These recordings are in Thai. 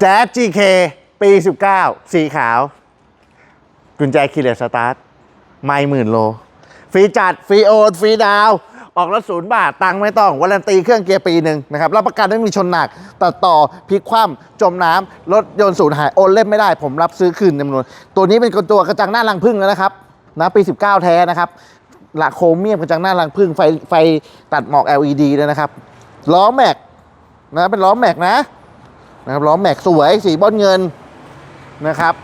แจ๊ส GK ปี 19 สีขาว กุญแจคีย์เลสสตาร์ท ไม่หมื่นโล ฟรีจัด ฟรีโอนฟรีดาว ออกรถศูนย์บาท ตังค์ไม่ต้องวารันตีเครื่องเกียร์ปีหนึ่งนะครับ รับประกันไม่มีชนหนัก ตัดต่อพลิกคว่ำจมน้ำ รถยนต์สูญหาย โอนเล่มไม่ได้ ผมรับซื้อคืนจำนวน ตัวนี้เป็นตัวกระจังหน้ารังพึ่งแล้วนะครับ นะปี 19 แท้นะครับหละโครเมียมกระจังหน้ารังพึ่งไฟไฟตัดหมอก LED เลยนะครับ ล้อแม็กนะ เป็นล้อแม็กนะ นะครับล้อแม็กสวยสีบอลเงินนะครับ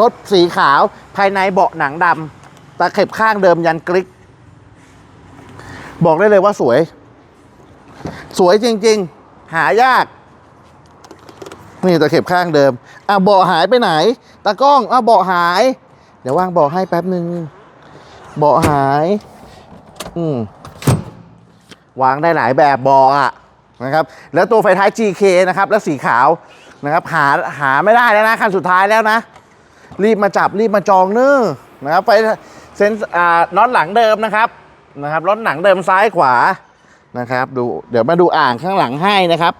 รถสีขาวภายในเบาะหนังดำตะเข็บข้างเดิมยันกริกบอกได้เลยว่าสวย สวยจริง ๆ หายาก นี่ตะเข็บข้างเดิมอะเบาะหายไปไหนตากล้องอะเบาะหาย เดี๋ยววางเบาะให้แป๊บหนึ่งเบาะหาย อืมวางได้หลายแบบเบาะอะ นะครับแล้วตัวไฟท้าย GK นะครับแล้วสีขาวนะครับหาหาไม่ได้แล้วนะคันสุดท้ายแล้วนะ รีบมาจับรีบมาจองเนอะนะครับไฟเซนอ่าน็อตหลังเดิมนะครับนะครับรถหนังเดิมซ้ายขวานะครับดูเดี๋ยวมาดูอ่างข้างหลังให้นะครับ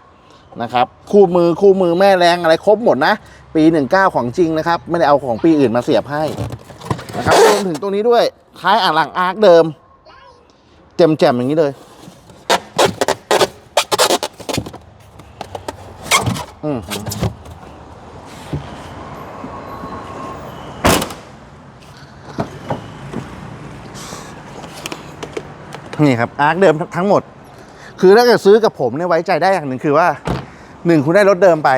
นะครับ คู่มือคู่มือแม่แรงอะไรครบหมดนะ ปี 19 ของจริงนะครับ ไม่ได้เอาของปีอื่นมาเสียบให้นะครับรวมถึงตัวนี้ด้วยท้ายอ่างหลังอาร์คเดิมแจ่มๆอย่างนี้เลย อืมนี่ครับอาร์คเดิมทั้งหมด คือถ้าเกิดซื้อกับผมเนี่ยไว้ใจได้อย่างหนึ่งคือว่าหนึ่งคุณได้รถเดิมไป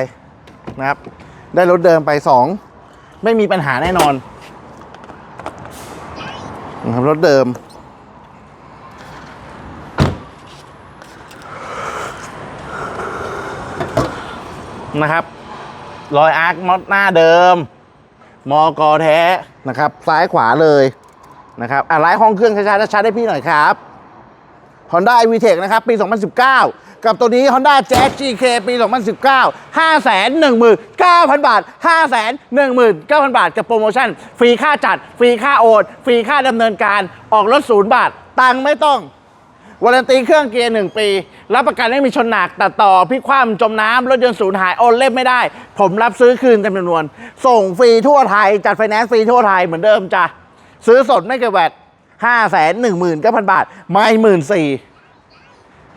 นะครับ ได้รถเดิมไปสองไม่มีปัญหาแน่นอนนะครับรถเดิม นะครับ รอยอาร์คน็อตหน้าเดิม มอกอแท้นะครับ ซ้ายขวาเลยนะครับอะไลฟ์ห้องเครื่องช้าๆชัดๆให้พี่หน่อยครับ Honda i v t e c h นะครับปี 2019 กับตัวนี้ Honda Jazz GK ปี 2019 519,000 บาท 519,000 บาท กับโปรโมชั่น ฟรีค่าจัด ฟรีค่าโอน ฟรีค่าดำเนินการออกรถศูนย์บาท ตังไม่ต้อง วารันตีเครื่องเกียร์1ปี รับประกันไม่มีชนหนักตัดต่อพิคว่ำจมน้ำรถยนต์สูญหายโอนเล่มไม่ได้ ผมรับซื้อคืนเต็มจำนวน ส่งฟรีทั่วไทย จัดไฟแนนซ์ฟรีทั่วไทยเหมือนเดิมจ้ะซื้อสดไม่เก็บแวดห้าแสนหนึ่งหมื่นเก้าพันบาท ไม่หมื่นสี่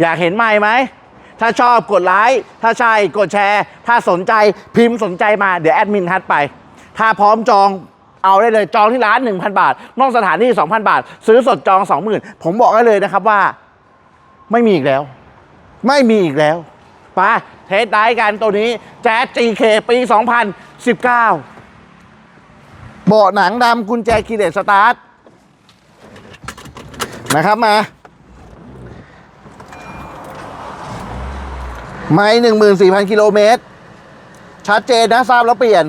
อยากเห็นไม่ไหม ถ้าชอบกดไลค์ถ้าใช่กดแชร์ ถ้าสนใจพิมพ์สนใจมาเดี๋ยวแอดมินทัดไป ถ้าพร้อมจองเอาได้เลยจองที่ร้าน 1,000 บาท นอกสถานที่ 2,000 บาท ซื้อสดจอง 20,000 ผมบอกได้เลยนะครับว่า ไม่มีอีกแล้ว ไม่มีอีกแล้วไปเทสได้กันตัวนี้แจ๊ส GK ปี 2019 เบาะหนังดำกุญแจคีย์เลสสตาร์ทนะครับมา ไม่หนึ่งหมื่นสี่พันกิโลเมตร ชัดเจนนะทราบแล้วเปลี่ยน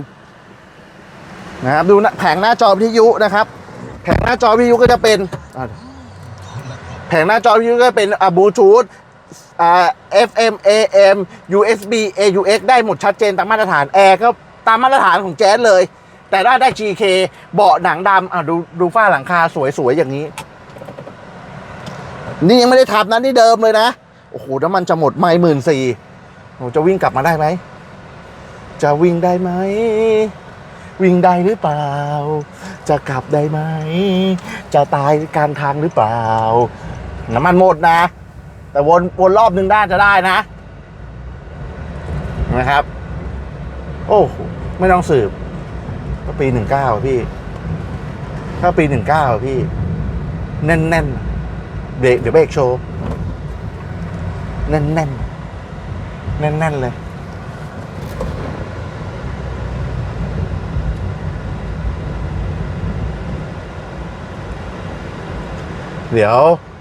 นะครับ ดูนะแผงหน้าจอวิทยุนะครับ แผงหน้าจอวิทยุก็จะเป็นอ งหน้าจอวิทยุก็เป็นบลูทูธอ่า FM AM USB AUX ได้หมดชัดเจนตามมาตรฐานแอร์ก็ตามมาตรฐานของแจ๊สเลย แต่ได้ได้ GK เบาะหนังดำอะดูดูฝ้าหลังคาสวยๆ อย่างนี้ นี่ยังไม่ได้ทับนะนี่เดิมเลยนะ โอ้โหน้ำมันจะหมดไม่หมื่นสี่โอ้จะวิ่งกลับมาได้ไหม จะวิ่งได้ไหม วิ่งได้หรือเปล่า จะกลับได้ไหม จะตายกลารทางหรือเปล่า น้ำมันหมดนะ แต่วนวนรอบหนึ่งได้จะได้นะ นะครับ โอ้ไม่ต้องสืบ ก็ปีหนึ่งเก้าพี่ ถ้าปีหนึ่งเก้าพี่ แน่นแน่นๆเบรกเดี๋ยวเบรกโชว์ แน่นแน่นแน่นแน่นๆเลย เดี๋ยว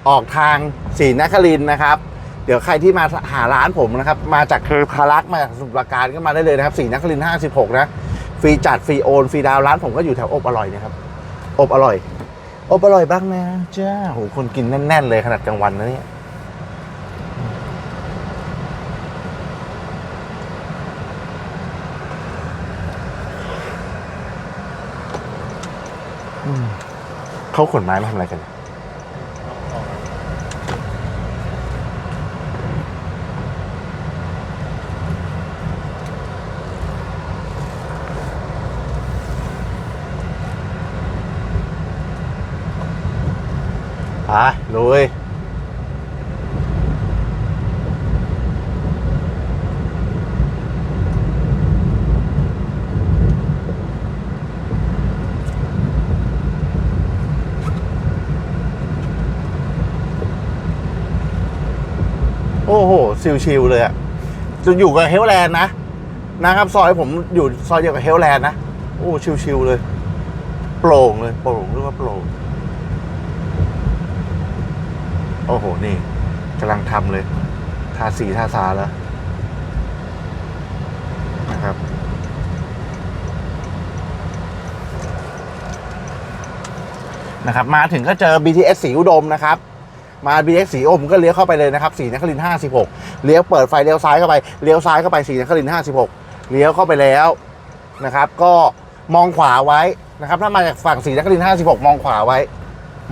ออกทางศรีนครินทร์นะครับ เดี๋ยวใครที่มาหาร้านผมนะครับ มาจากเทพารักษ์มาจากสมุทรปราการก็มาได้เลยนะครับศรีนครินทร์56 นะ ฟรีจัดฟรีโอนฟรีดาวร้านผมก็อยู่แถวอบอร่อยนะครับ อบอร่อย อบอร่อยบ้างนะจ้าโหคนกินแน่น ๆ เลยขนาดกลางวันนะเนี่ยเขาขนไม้มาทำอะไรกัน ลุยโอ้โหชิวๆเลยอะจะอยู่กับเฮลแลนด์นะนะครับซอยผมอยู่ซอยเดียวกับเฮลแลนด์นะ โอ้ชิวๆเลย โปร่งเลย โปร่งเรียกว่าโปร่ง โอ้โห นี่กำลังทำเลยทาสีทาสาแล้วนะครับนะครับมาถึงก็เจอ BTS สีอุดมนะครับ มา BTS สีอุดมก็เลี้ยวเข้าไปเลยนะครับสีนครินทร์56เลี้ยวเปิดไฟเลี้ยวซ้ายเข้าไปเลี้ยวซ้ายเข้าไปสีนครินทร์56เลี้ยวเข้าไปแล้วนะครับ ก็มองขวาไว้นะครับ ถ้ามาจากฝั่งสีนครินทร์56มองขวาไว้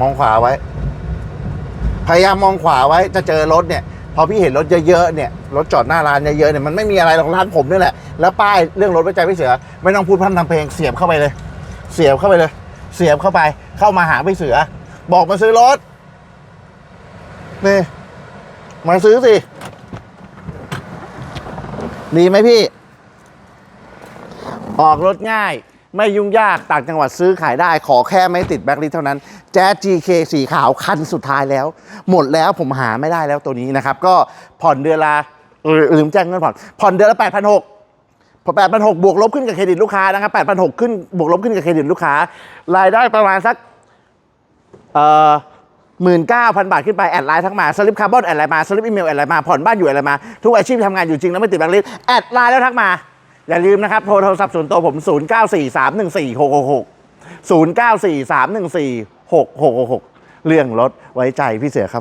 มองขวาไว้ พยายามมองขวาไว้จะเจอรถเนี่ย พอพี่เห็นรถเยอะๆเนี่ยรถจอดหน้าร้านเยอะๆเนี่ยมันไม่มีอะไรหรอกร้านผมนี่แหละแล้วป้ายเรื่องรถไว้ใจพี่เสือ ไม่ต้องพูดพร่ำทำเพลงเสียบเข้าไปเลย เสียบเข้าไปเลย เสียบเข้าไป เข้ามาหาพี่เสือ บอกมาซื้อรถนี่มาซื้อสิดีไหมพี่ ออกรถง่าย ไม่ยุ่งยากต่างจังหวัดซื้อขายได้ขอแค่ไม่ติดแบ็คลิสเท่านั้น แจ๊ส GK สีขาวคันสุดท้ายแล้ว หมดแล้วผมหาไม่ได้แล้วตัวนี้นะครับ ก็ผ่อนเดือนละเออลืมแจ้งเงินผ่อนผ่อนเดือนละ 8,600พอ8,600บวกลบขึ้นกับเครดิตลูกค้านะครับ8,600ขึ้นบวกลบขึ้นกับเครดิตลูกค้า รายได้ประมาณสักเอ่อหมื่นเก้าพันบาทขึ้นไป แอดไลน์ทั้งมา สลิปคาร์บอนแอดไลน์มา สลิปอีเมลแอดไลน์มา ผ่อนบ้านอยู่แอดไลน์มา ทุกอาชีพทำงานอยู่จริงแล้วไม่ติดแบงค์ลิสต์แอดไลน์แล้วทักมา อย่าลืมนะครับโทรโทรศัพท์ส่วนตัวผม 0943146666 0 9 4 3 1 4 6 6 6 6 เรื่องรถไว้ใจพี่เสือครับ